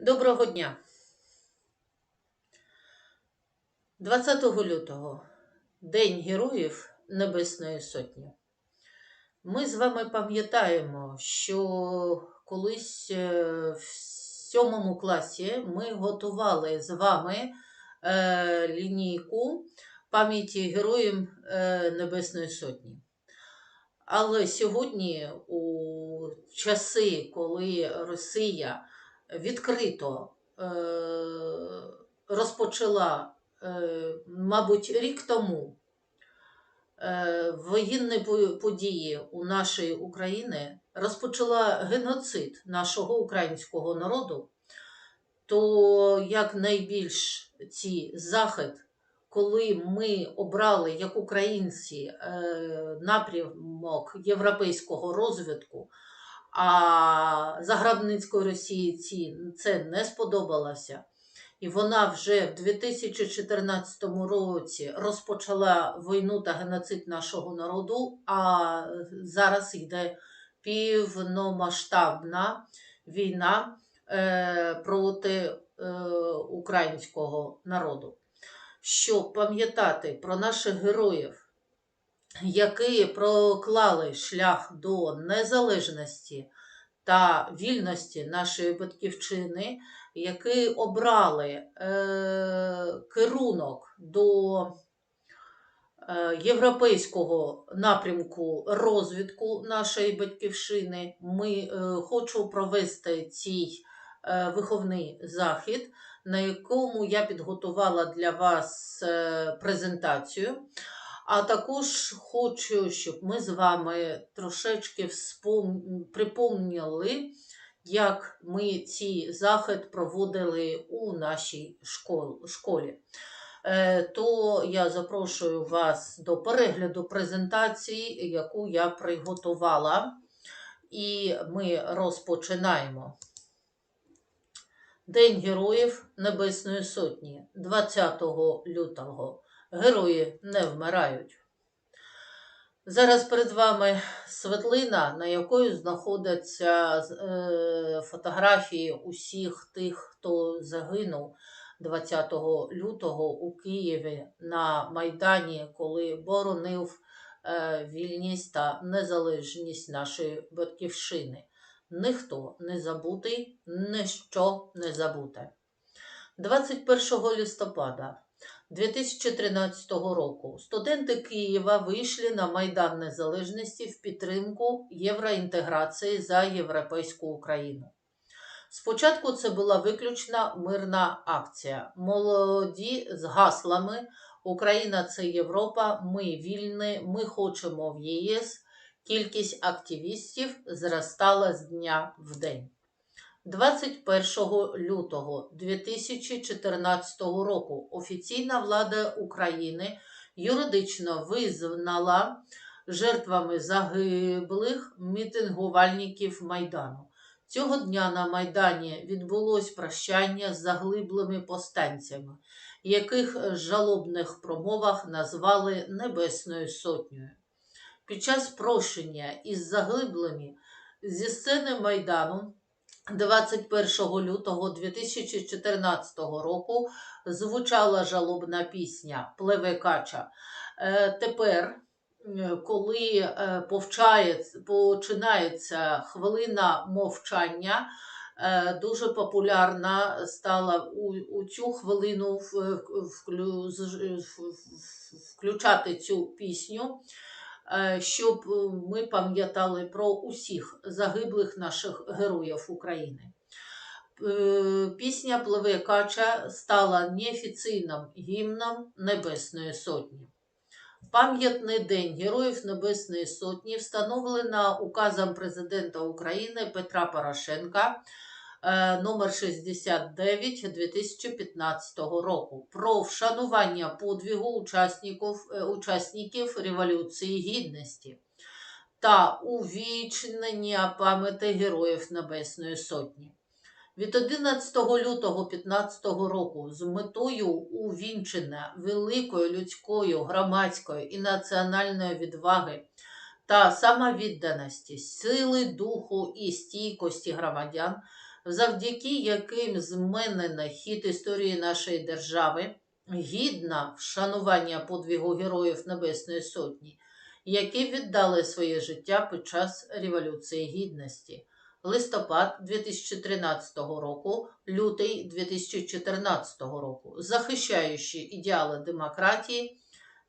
Доброго дня. 20 лютого День Героїв Небесної Сотні. Ми з вами пам'ятаємо, що колись е, в сьомому класі ми готували з вами е, лінійку пам'яті Героїв е, Небесної Сотні. Але сьогодні, у часи, коли Росія відкрито е, розпочала, е, мабуть, рік тому е, воєнні події у нашій Україні, розпочала геноцид нашого українського народу, то як найбільш ці захід, коли ми обрали як українці напрямок європейського розвитку, а загарбницької Росії ці це не сподобалося. І вона вже в 2014 році розпочала війну та геноцид нашого народу, а зараз йде півномасштабна війна е, проти е, українського народу. Щоб пам'ятати про наших героїв, які проклали шлях до незалежності та вільності нашої батьківщини, які обрали е, керунок до е, європейського напрямку розвитку нашої батьківщини, ми е, хочу провести цей е, виховний захід, на якому я підготувала для вас е, презентацію. А також хочу, щоб ми з вами трошечки припомнили, як ми ці захід проводили у нашій школ... школі. Е, То я запрошую вас до перегляду презентації, яку я приготувала, і ми розпочинаємо. День Героїв Небесної Сотні 20 лютого. Герої не вмирають. Зараз перед вами світлина, на якої знаходяться е, фотографії усіх тих, хто загинув 20 лютого у Києві на Майдані, коли боронив е, вільність та незалежність нашої батьківщини. Ніхто не забутий, ніщо не забуте. 21 листопада 2013 року студенти Києва вийшли на Майдан Незалежності в підтримку євроінтеграції за європейську Україну. Спочатку це була виключна мирна акція. Молоді з гаслами Україна це Європа, ми вільні, ми хочемо в ЄС. Кількість активістів зростала з дня в день. 21 лютого 2014 року офіційна влада України юридично визнала жертвами загиблих мітингувальників Майдану. Цього дня на Майдані відбулось прощання з заглиблими повстанцями, яких в жалобних промовах назвали Небесною Сотнею. Під час прощення із заглиблими зі сцени Майдану 21 лютого 2014 року звучала жалобна пісня Плеве Кача. Е, Тепер, е, коли е, починається хвилина мовчання, дуже популярна стала у, цю хвилину в- включати цю пісню щоб е, ми пам'ятали про усіх загиблих наших героїв України. Е, Пісня Пливе Кача стала неофіційним гімном Небесної Сотні. Пам'ятний День Героїв Небесної Сотні встановлено указом президента України Петра Порошенка е, номер 69 2015 року про вшанування подвигу учасників, е, учасників Революції Гідності та увічнення пам'яті Героїв Небесної Сотні. Від 11 лютого 15 року з метою увінчення великої людської, громадської і національної відваги та самовідданості, сили духу і стійкості громадян завдяки яким зменено хід історії нашої держави, гідна вшанування подвигу Героїв Небесної Сотні, які віддали своє життя під час Революції Гідності. Листопад 2013 року, лютий 2014 року, захищаючи ідеали демократії,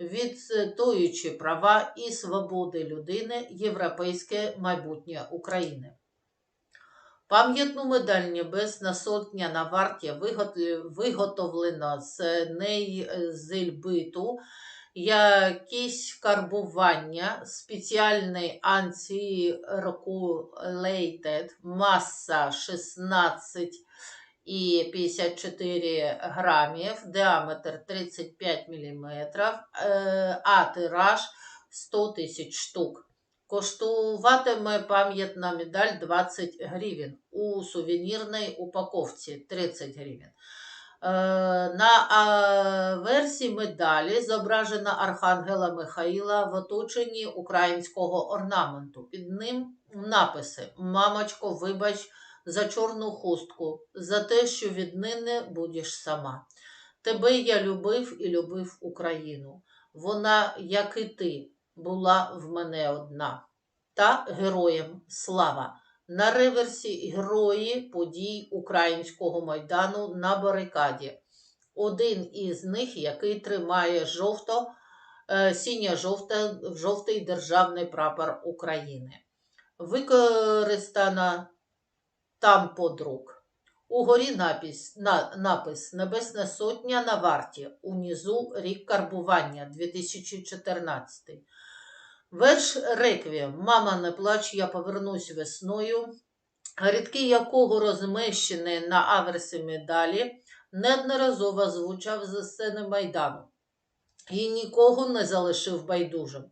відстоюючи права і свободи людини, європейське майбутнє України. Пам'ятну медаль Небесна Сотня на варті виготовлена з нейзельбиту, якісь карбування, спеціальний антирокулейтед, маса 16 і 54 грамів, діаметр 35 мм, а тираж 100 тисяч штук. Коштуватиме пам'ятна медаль 20 гривень, у сувенірній упаковці 30 гривень. Е, На а, версії медалі зображена Архангела Михаїла в оточенні українського орнаменту. Під ним написи Мамочко, вибач за чорну хустку, за те, що віднині будеш сама. Тебе я любив і любив Україну. Вона, як і ти, була в мене одна. Та героям слава! На реверсі герої подій Українського майдану на барикаді. Один із них, який тримає жовто, е, синьо-жовте, жовтий державний прапор України. Використана там подруг. Угорі напис, на, напис Небесна Сотня на варті. Унизу рік карбування 2014. Верш реквієм Мама, не плач, я повернусь весною, рядки якого розміщені на аверсі медалі, неодноразово звучав за сцени Майдану і нікого не залишив байдужим.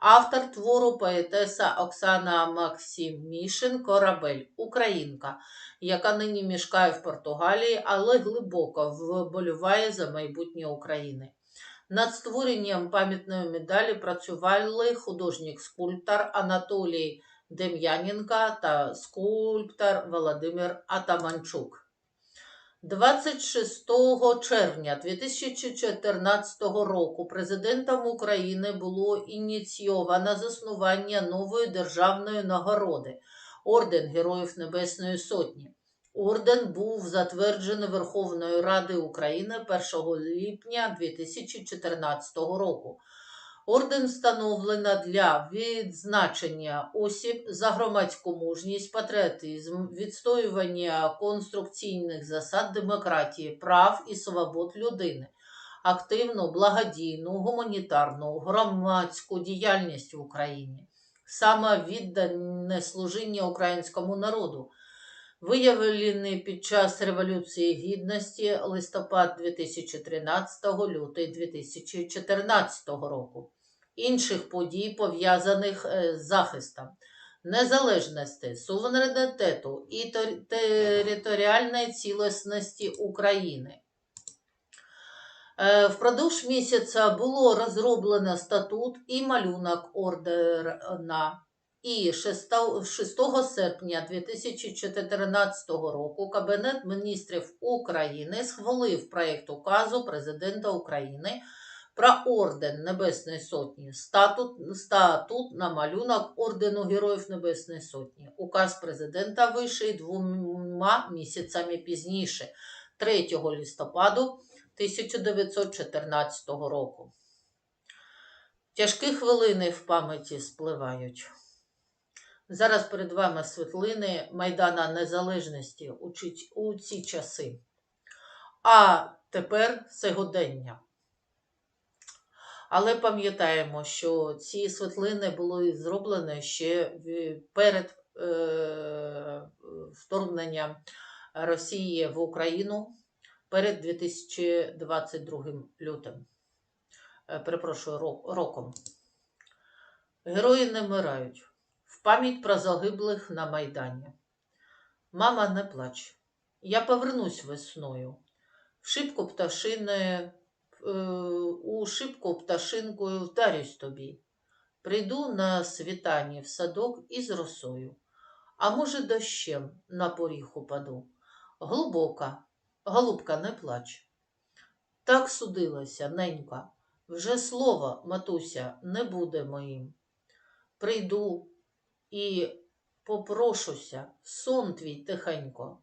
Автор твору поетеса Оксана Максимішин Корабель, українка, яка нині мешкає в Португалії, але глибоко вболіває за майбутнє України. Над створенням пам'ятної медалі працювали художник-скульптор Анатолій Дем'яненка та скульптор Володимир Атаманчук. 26 червня 2014 року президентом України було ініційовано заснування нової державної нагороди Орден Героїв Небесної Сотні. Орден був затверджений Верховною Радою України 1 липня 2014 року. Орден встановлено для відзначення осіб за громадську мужність, патріотизм, відстоювання конструкційних засад демократії, прав і свобод людини, активну, благодійну, гуманітарну, громадську діяльність в Україні, самовіддане служіння українському народу, виявлені під час Революції Гідності листопад 2013 лютий 2014 року, інших подій, пов'язаних е, з захистом незалежності, суверенітету і територіальної цілісності України. Е, Впродовж місяця було розроблено статут і малюнок ордена. І 6, 6 серпня 2014 року Кабінет міністрів України схвалив проєкт указу Президента України про орден Небесної Сотні, статут, статут на малюнок ордену Героїв Небесної Сотні. Указ президента вийшов двома місяцями пізніше, 3 листопаду 1914 року. Тяжкі хвилини в пам'яті спливають. Зараз перед вами світлини Майдана Незалежності у, ці часи. А тепер сьогодення. Але пам'ятаємо, що ці світлини були зроблені ще перед е, вторгненням Росії в Україну перед 2022 лютим. Е, Перепрошую, роком. Герої не вмирають. Пам'ять про загиблих на Майдані. Мама, не плач. Я повернусь весною. В шибку пташини, е, у шибку пташинкою вдарюсь тобі. Прийду на світанні в садок із росою, а може, дощем на поріг упаду. Глибока, голубка, не плач. Так судилася, ненька, вже слово, матуся, не буде моїм. Прийду і попрошуся, сон твій тихенько,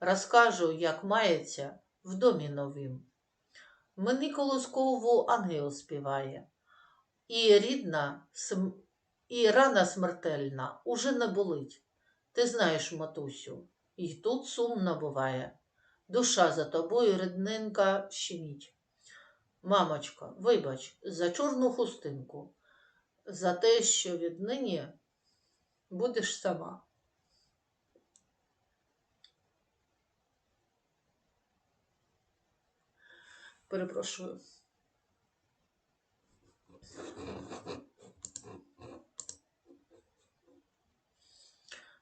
розкажу, як мається в домі новім. Мені колоскову ангел співає, і рідна, см... і рана смертельна уже не болить. Ти знаєш, матусю, і тут сумно буває. Душа за тобою рідненька щеміть. Мамочко, вибач, за чорну хустинку, за те, що віднині будеш сама. Перепрошую.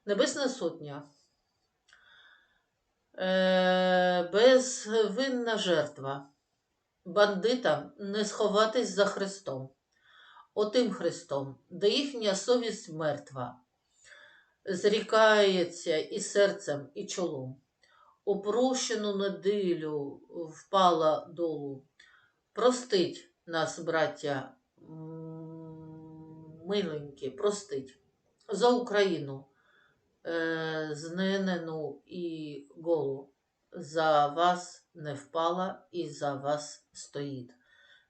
Небесна сотня. Е, безвинна жертва. Бандитам не сховатись за Христом. Отим Христом, де їхня совість мертва, зрікається і серцем, і чолом. У прощену неділю впала долу. Простить нас, браття, миленькі, простить за Україну, е, зненену і голу. За вас не впала і за вас стоїть.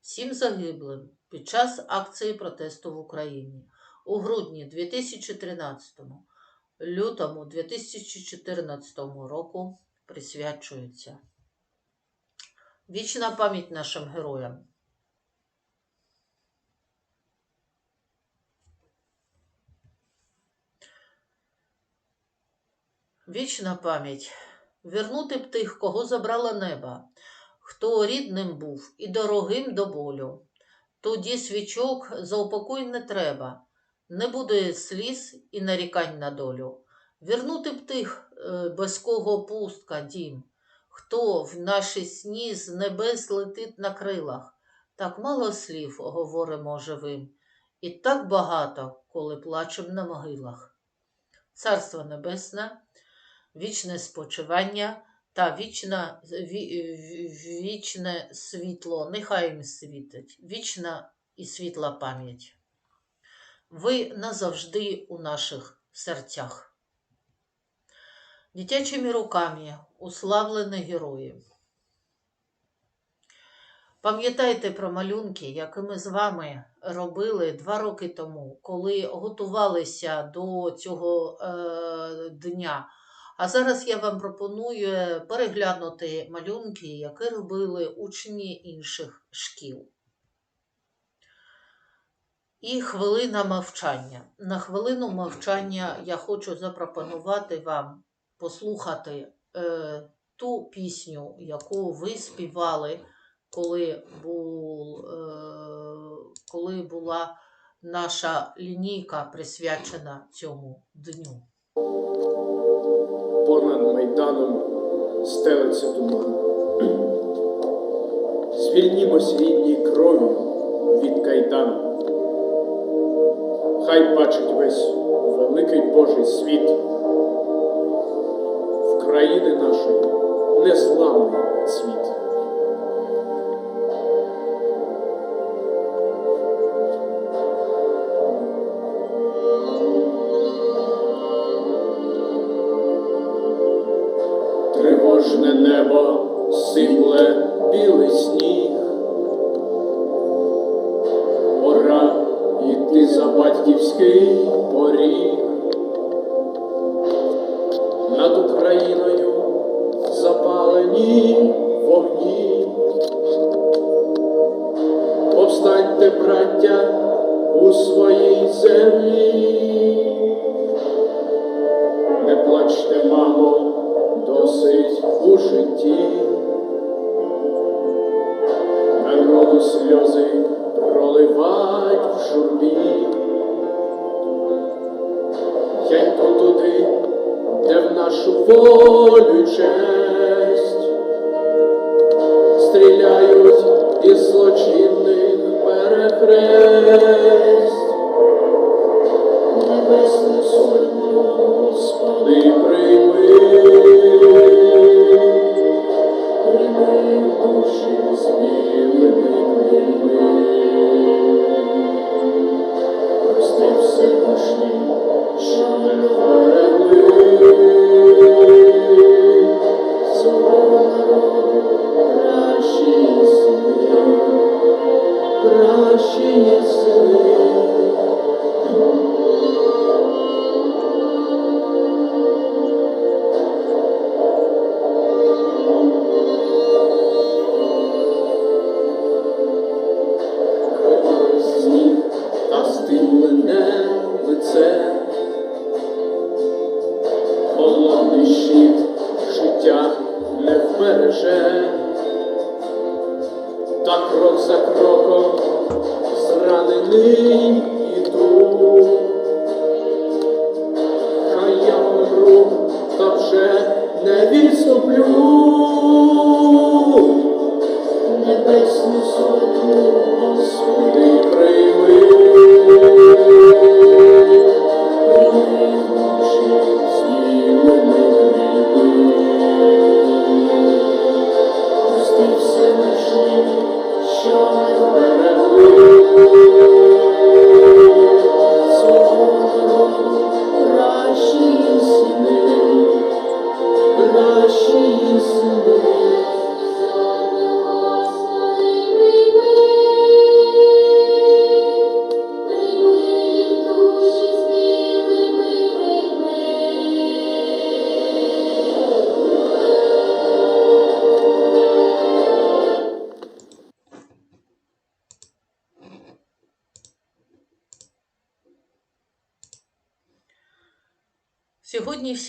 Всім загиблим під час акції протесту в Україні у грудні 2013, лютому 2014 року присвячується. Вічна пам'ять нашим героям. Вічна пам'ять. Вернути б тих, кого забрала неба, хто рідним був і дорогим до болю. Тоді свічок за упокой не треба, не буде сліз і нарікань на долю. Вернути б тих, е, без кого пустка дім, хто в наші сні з небес летить на крилах. Так мало слів говоримо живим, і так багато, коли плачем на могилах. Царство Небесне, вічне спочивання та вічна, ві- ві- вічне світло, нехай їм світить, вічна і світла пам'ять. Ви назавжди у наших серцях. Дитячими руками уславлені герої. Пам'ятайте про малюнки, які ми з вами робили два роки тому, коли готувалися до цього е, дня. А зараз я вам пропоную переглянути малюнки, які робили учні інших шкіл. І хвилина мовчання. На хвилину мовчання я хочу запропонувати вам послухати е, ту пісню, яку ви співали, коли, був, е, коли була наша лінійка присвячена цьому дню. понад майданом стелиться туман. Звільнімось рідній кров'ю від кайдан. Хай бачить весь великий Божий світ. В країни нашої незламний цвіт. Батьківський поріг. Волю честь стріляють із злочинних перехрест. Небесну суд, Господи, বসিয়ে Jesus,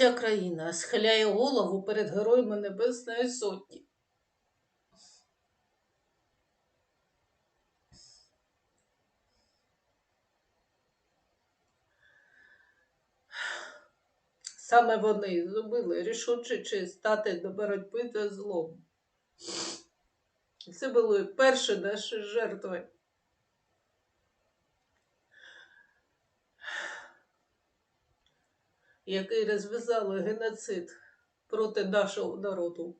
вся країна схиляє голову перед героями Небесної Сотні. Саме вони зробили рішуче стати до боротьби за злом. Це були перші наші жертви. Які розв'язали геноцид проти нашого народу.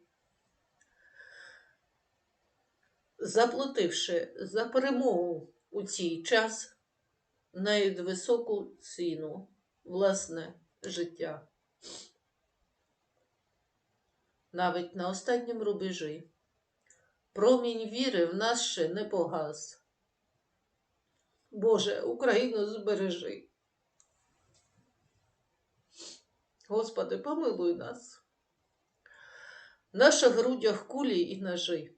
Заплативши за перемогу у цей час навіть високу ціну власне життя. Навіть на останньому рубежі промінь віри в нас ще не погас. Боже, Україну збережи. Господи, помилуй нас. В наших грудях кулі і ножи.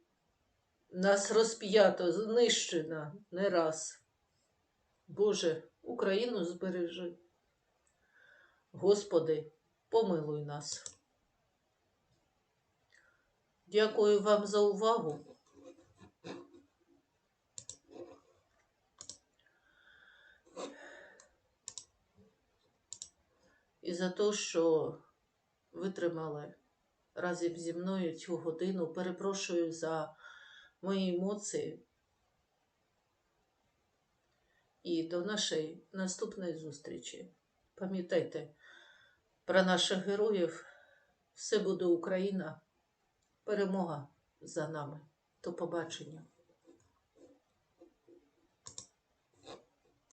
Нас розп'ято, знищено не раз. Боже, Україну збережи. Господи, помилуй нас. Дякую вам за увагу. І за те, що витримали разом зі мною цю годину. Перепрошую за мої емоції. І до нашої наступної зустрічі. Пам'ятайте про наших героїв. Все буде Україна. Перемога за нами. До побачення.